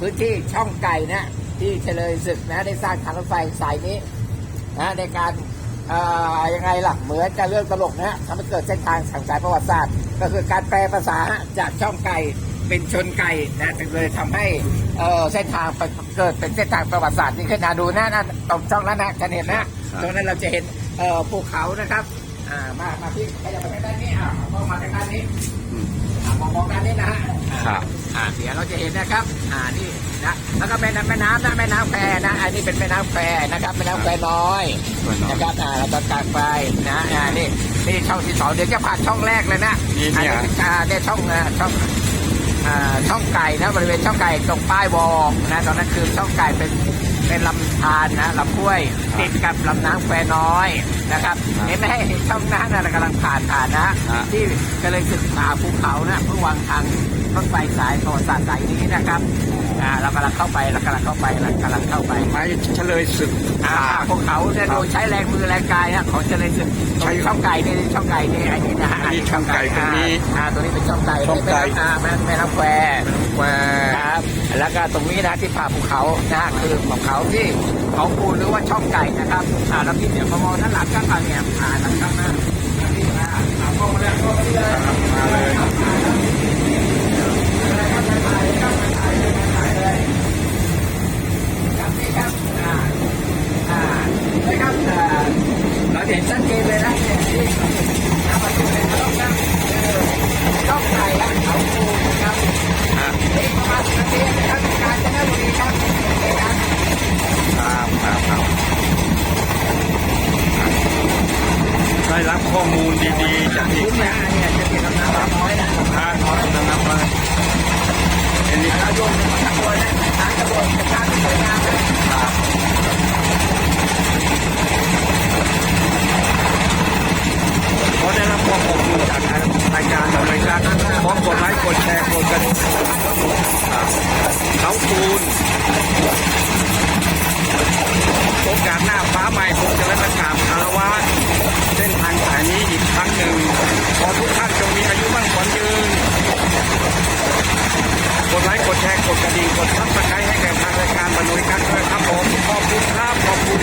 พื้นที่ช่องไก่นะที่เฉลยศึกนะได้สร้างทางรถไฟสายนี้นะในการเอ่อยังไงล่ะเหมือนกับเรื่องตลกนะทำให้เกิดเส้นทางทางสายประวัติศาสตร์ ก็คือการแปลภาษาจากช่องไก่เป็นชนไก่นะจึงเลยทำให้เอ่อเส้นทางไปเกิดเป็นเส้นทางประวัติศาสตร์นี่ขึ้นนะดูนะนะตรงช่องนั้นนะจะเห็นนะตรงนั้นเราจะเห็นเอ่อภูเขานะครับ อ่ามามาที่ขยับไปทางด้านนี้อ่ามองมาทางด้านนี้อะมองมองด้านนี้นะฮะครับอ่าเดี๋ยวเราจะเห็นนะครับ อ่านี่นะแล้วก็แม่น้ำแม่น้ำนะแม่น้ำแควนะอันนี้เป็นแม่น้ำแควนะครับแม่น้ำแควน้อยแควน้อยนะครับอ่าเราจะตัดไปนะอ่านี่นี่ช่องที่สองเดี๋ยวจะผ่านช่องแรกเลยนะนี่อัเนี่ยอ่าเนี่ยช่องอ่าช่องอ่าช่องไก่นะบริเวณช่องไก่ตรงป้ายวอนะตอนนั้นคือช่องไก่เป็น เป็นลำธารนะลำห้วย ติดกับลำน้ำแควน้อยนะครับเห็นไหมเห็นช่องนั้นนะกำลังผ่านผ่านนะฮะที่ก็เลยศึกษาภูเขานะเพื่อวางทางรถไฟสายประวัติศาสตร์สายนี้นะครับอ่าเรากำลังเข้าไปเรากำลังเข้าไปเรากำลังเข้าไปไม้เฉลยศึกอ่าพวกเขาเนี่ยโดยใช้แรงมือแรงกายนะเขาจะเลยศึกใช้ช่องไก่นี่ช่องไก่นี่ไอ้นี่นะฮะอันนี้ช่องไก่ตรงนี้อ่าตัวนี้เป็นช่องไก่ช่องไก่อ่าแม่แม่น้ำแควแควครับ แล้วก็ตรงนี้นะที่ผ่าภูเขานะคือภูเขาที่เขาปูนหรือว่าช่องไก่นะครับอ่าแล้วพี่เดี๋ยวมามองด้านหลังกันมาเนี่ยผ่านด้านข้างหน้านี่นะอ่ามองมาแล้วมองมาที่เลย มาเลย ครับนี่ครับอ่าอ่านะครับอ่าเราจะเห็นชัดเจนเลยนะเนี่ยที่น้ำมันอยู่ในช่องน้ำเออช่องไก่และเขาปูนนะครับ ฮะ นี่ประมาณนาทีนะครับกาญจนบุรีครับนี่ครับ ครับครับครับ ได้รับข้อมูลดีๆจากที่พื้น กระดิ่งกดซับสไครต์ให้แก่ทางรายการบรรลุยการด้วยครับผมขอบคุณครับขอบคุณ